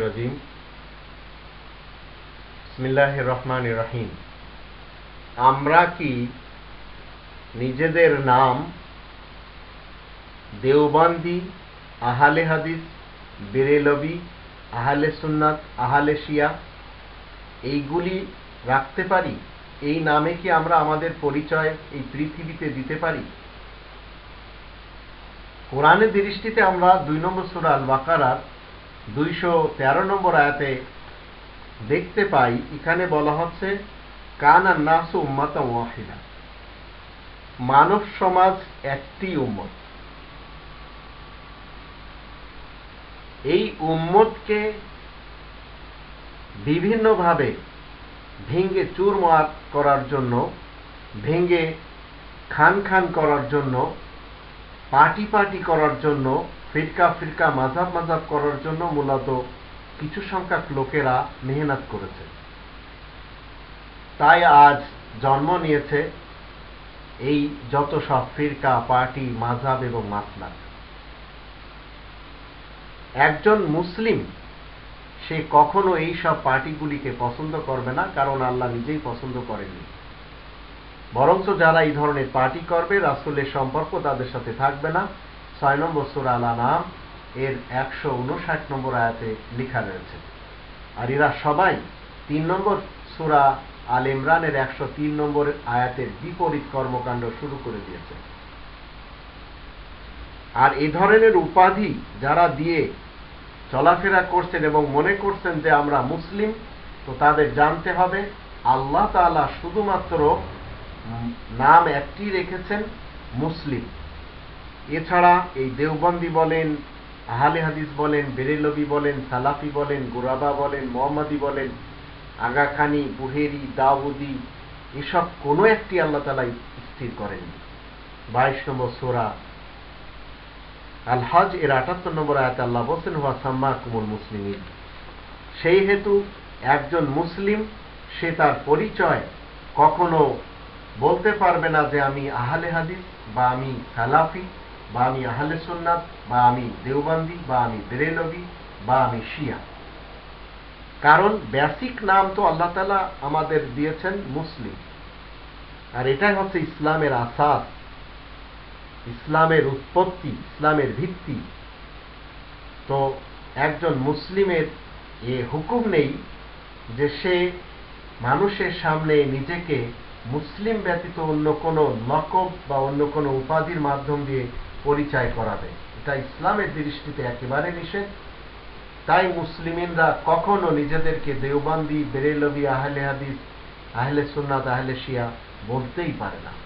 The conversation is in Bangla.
রাজিম। রহমান রহিম। আমরা কি নিজেদের নাম দেওবান্দি, আহালে হাদিস, বেরেলবি, আহালে সুন্নাত, আহালে শিয়া, এইগুলি রাখতে পারি? এই নামে কি আমরা আমাদের পরিচয় এই পৃথিবীতে দিতে পারি? কোরআনের দৃষ্টিতে আমরা দুই নম্বর সুরা আল বাকারার দুইশো তেরো নম্বর আয়াতে দেখতে পাই, এখানে বলা হচ্ছে, কান আর নাসু উম্মাতা ওয়াহিদা। মানব সমাজ একটি উম্মত। এই উম্মতকে বিভিন্নভাবে ভেঙ্গে চুরমার করার জন্য ভেঙ্গে খান খান করার জন্য পার্টি পার্টি করার জন্য, ফিরকা ফিরকা, মাঝাব মাঝাব করার জন্য মূলত কিছু সংখ্যক লোকেরা মেহনত করেছে। তাই আজ জন্ম নিয়েছে এই যত সব ফিরকা, পার্টি, মাঝাব এবং মাসলাক। একজন মুসলিম, সে কখনো এই সব পার্টিগুলিকে পছন্দ করবে না, কারণ আল্লাহ নিজেই পছন্দ করেননি। বরঞ্চ যারা এই ধরনের পার্টি করবে, রাসুলের সম্পর্ক তাদের সাথে থাকবে না। ছয় নম্বর সুরা আলা নাম এর একশো উনষাট নম্বর আয়াতে লেখা রয়েছে। আর এরা সবাই তিন নম্বর সুরা আল ইমরানের একশো তিন নম্বর আয়াতের বিপরীত কর্মকাণ্ড শুরু করে দিয়েছে। আর এই ধরনের উপাধি যারা দিয়ে চলাফেরা করছেন এবং মনে করছেন যে আমরা মুসলিম, তো তাদের জানতে হবে, আল্লাহ তালা শুধুমাত্র নাম একটি রেখেছেন মুসলিম। এছাড়া এই দেওবন্দি বলেন, আহালে হাদিস বলেন, বেরেলবি বলেন, সালাফি বলেন, গোরাবা বলেন, মোহাম্মদী বলেন, আগাখানি, বুহেরি, দাউদি, এসব কোনো একটি আল্লাহ তালা স্থির করেননি। বাইশ নম্বর সোরা আল হজ এর আটাত্তর নম্বর আয়াত আল্লাহ বলছেন, হুয়া সাম্মা কুমুল মুসলিম সেই হেতু একজন মুসলিম, সে তার পরিচয় কখনো বলতে পারবে না যে আমি আহলে হাদিস, বা আমি সালাফি, বা আমি আহলে সুন্নাত, বা আমি দেওবান্দি, বা আমি বেরেলবি, বা আমি শিয়া। কারণ বেসিক নাম তো আল্লাহ তালা আমাদের দিয়েছেন মুসলিম। আর এটাই হচ্ছে ইসলামের আসাস, ইসলামের উৎপত্তি, ইসলামের ভিত্তি। তো একজন মুসলিমের এ হুকুম নেই যে সে মানুষের সামনে নিজেকে মুসলিম ব্যতীত অন্য কোনো লকব বা অন্য কোনো উপাধির মাধ্যম দিয়ে পরিচয় করাবে। এটা ইসলামের দৃষ্টিতে একেবারে নিষেধ। তাই মুসলিমিনরা কখনো নিজেদেরকে দেওবান্দি, বেরেলবি, আহলে হাদিস, আহলে সুন্নাত, আহলে শিয়া বলতেই পারে না।